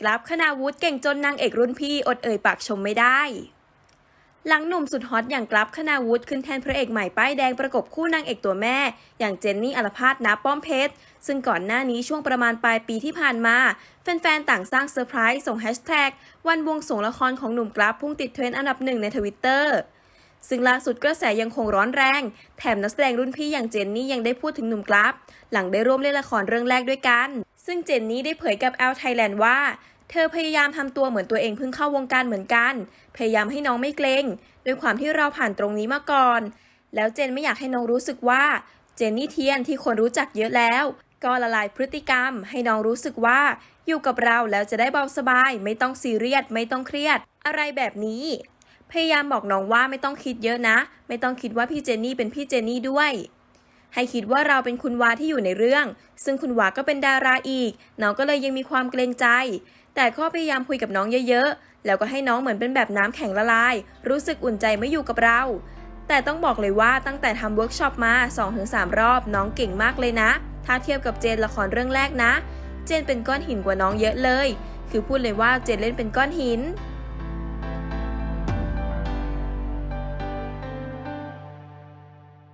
กราฟคณาวุฒิเก่งจนนางเอกรุ่นพี่อดเอ่ยปากชมไม่ได้ หลังหนุ่มสุดฮอตอย่างกราฟคณาวุฒิขึ้นแทนพระเอกใหม่ป้ายแดงประกบคู่นางเอกตัวแม่ อย่างเจนนี่อลพาสนาป้อมเพชร ซึ่งก่อนหน้านี้ช่วงประมาณปลายปีที่ผ่านมา แฟนๆ ต่างสร้างเซอร์ไพรส์ส่งแฮชแท็กวันบวงสวงละครของหนุ่มกราฟพุ่งติดเทรนด์อันดับหนึ่งในทวิตเตอร์ซึ่งล่าสุดกระแสยังคงร้อนแรง แถมนักแสดงรุ่นพี่อย่างเจนนี่ยังได้พูดถึงหนุ่มกราฟ หลังได้ร่วมเล่นละครเรื่องแรกด้วยกัน ซึ่งเจนนี่ได้เผยกับแอลไทยแลนด์ว่า เธอพยายามทำตัวเหมือนตัวเองเพิ่งเข้าวงการเหมือนกัน พยายามให้น้องไม่เกรงด้วยความที่เราผ่านตรงนี้มาก่อน แล้วเจนไม่อยากให้น้องรู้สึกว่าเจนนี่เทียนที่คนรู้จักเยอะแล้ว ก็ละลายพฤติกรรม ให้น้องรู้สึกว่า อยู่กับเราแล้วจะได้เบาสบาย ไม่ต้องซีเรียสไม่ต้องเครียด อะไรแบบนี้ พยายามบอกน้องว่าไม่ต้องคิดเยอะนะ ไม่ต้องคิดว่าพี่เจนนี่เป็นพี่เจนนี่ด้วย ให้คิดว่าเราเป็นคุณวาที่อยู่ในเรื่อง ซึ่งคุณวาก็เป็นดาราอีก น้องก็เลยยังมีความเกรงใจ แต่ก็พยายามคุยกับน้องเยอะๆ แล้วก็ให้น้องเหมือนเป็นแบบน้ำแข็งละลาย รู้สึกอุ่นใจไม่อยู่กับเรา แต่ต้องบอกเลยว่าตั้งแต่ทำเวิร์กช็อปมา 2-3 รอบ น้องเก่งมากเลยนะ ถ้าเทียบกับเจนละครเรื่องแรกนะ เจนเป็นก้อนหินกว่าน้องเยอะเลย คือพูดเลยว่าเจนเล่นเป็นก้อนหิน